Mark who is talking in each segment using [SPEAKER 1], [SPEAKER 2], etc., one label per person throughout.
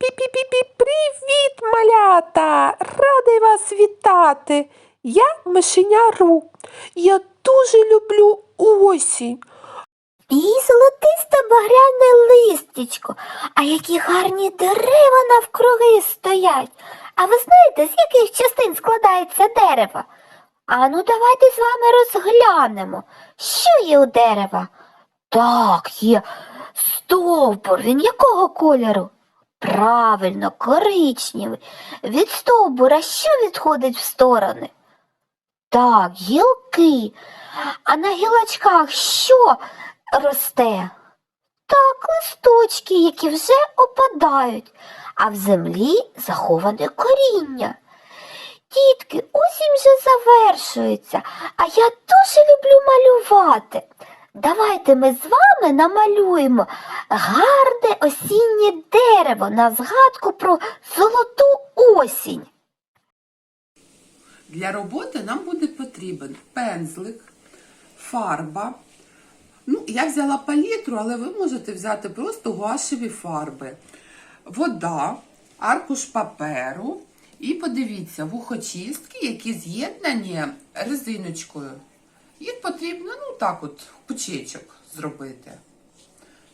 [SPEAKER 1] Пі-пі-пі-пі, привіт, малята! Радий вас вітати. Я мишеня Ру. Я дуже люблю осінь.
[SPEAKER 2] І золотисто багряне листячко, а які гарні дерева навкруги стоять. А ви знаєте, з яких частин складається дерево? А ну давайте з вами розглянемо, що є у дерева. Так, є стовбур. Він якого кольору? Правильно, коричневий. Від стовбура що відходить в сторони? Так, гілки. А на гілочках що росте? Так, листочки, які вже опадають, а в землі заховане коріння. Дітки, осінь вже завершується, а я дуже люблю малювати. Давайте ми з вами намалюємо гарне осіннє дерево на згадку про золоту осінь.
[SPEAKER 3] Для роботи нам буде потрібен пензлик, фарба. Ну, я взяла палітру, але ви можете взяти просто гуашеві фарби, вода, аркуш паперу і подивіться, вухочистки, які з'єднані резиночкою. Їх потрібно, ну так от, пучечок зробити.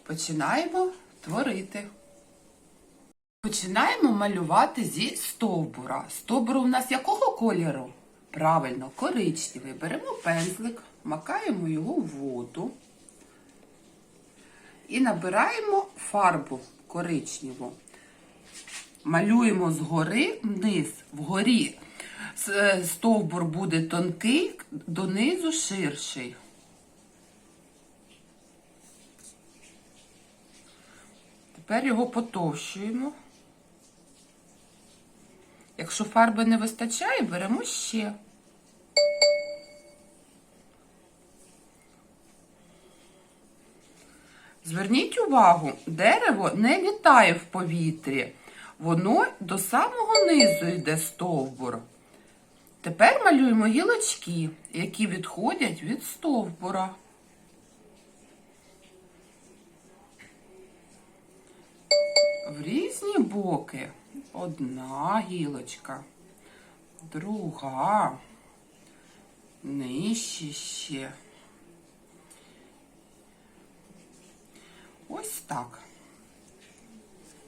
[SPEAKER 3] Починаємо творити. Починаємо малювати зі стовбура. Стовбур у нас якого кольору? Правильно, коричневий. Беремо пензлик, макаємо його в воду і набираємо фарбу коричневу. Малюємо згори вниз. Вгорі е, стовбур буде тонкий, донизу ширший. Тепер його потовщуємо. Якщо фарби не вистачає, беремо ще. Зверніть увагу, дерево не літає в повітрі. Воно до самого низу йде стовбур. Тепер малюємо гілочки, які відходять від стовбура. В різні боки. Одна гілочка, друга, нижче ще. Ось так.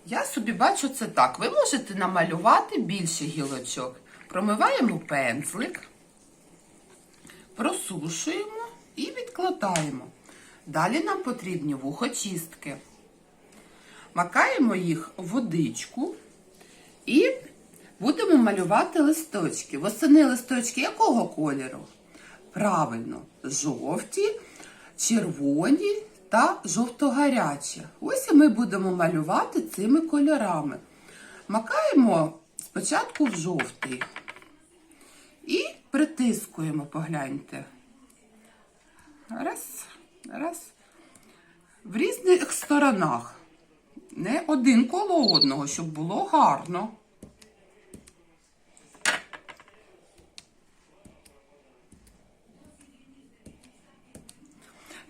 [SPEAKER 3] Я собі бачу це так. Ви можете намалювати більше гілочок. Промиваємо пензлик, просушуємо і відкладаємо. Далі нам потрібні вухочистки. Макаємо їх в водичку і будемо малювати листочки. Восени листочки якого кольору? Правильно, жовті, червоні та жовто-гарячі. Ось і ми будемо малювати цими кольорами. Макаємо спочатку в жовтий і притискуємо, погляньте. Раз, раз. В різних сторонах. Не один коло одного, щоб було гарно.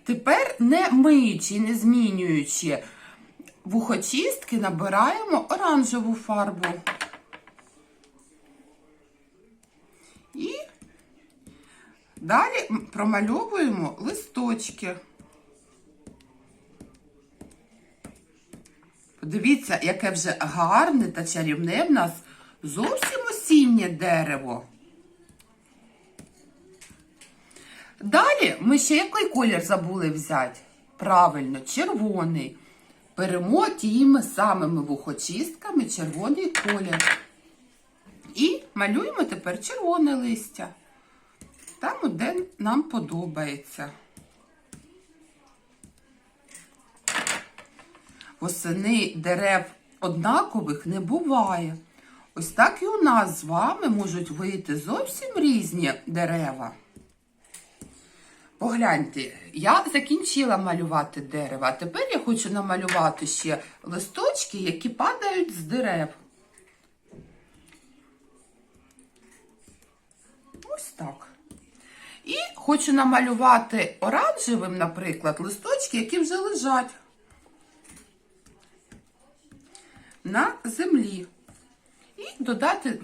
[SPEAKER 3] Тепер, не миючи, не змінюючи вухочистки, набираємо оранжеву фарбу. І далі промальовуємо листочки. Подивіться, яке вже гарне та чарівне в нас зовсім осіннє дерево. Далі ми ще який колір забули взяти? Правильно, червоний. Беремо тими самими вухочистками червоний колір. І малюємо тепер червоне листя. Там, де нам подобається. Восени дерев однакових не буває. Ось так і у нас з вами можуть вийти зовсім різні дерева. Погляньте, я закінчила малювати дерево, тепер я хочу намалювати ще листочки, які падають з дерев. Ось так. І хочу намалювати оранжевим, наприклад, листочки, які вже лежать. на землі і додати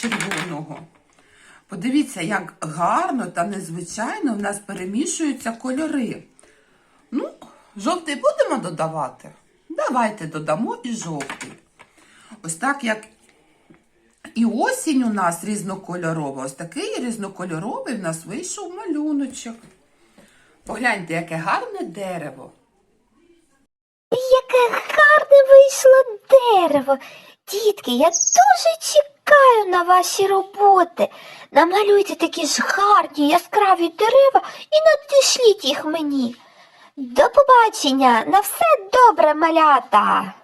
[SPEAKER 3] червоного. Подивіться, як гарно та незвичайно в нас перемішуються кольори. Ну, жовтий будемо додавати? Давайте додамо і жовтий. Ось так як і осінь у нас різнокольорова, ось такий різнокольоровий в нас вийшов малюночок. Погляньте, яке гарне дерево.
[SPEAKER 2] Яке гарне вийшло дерево. Дітки, я дуже чекаю на ваші роботи. Намалюйте такі ж гарні яскраві дерева і надішліть їх мені. До побачення, на все добре, малята!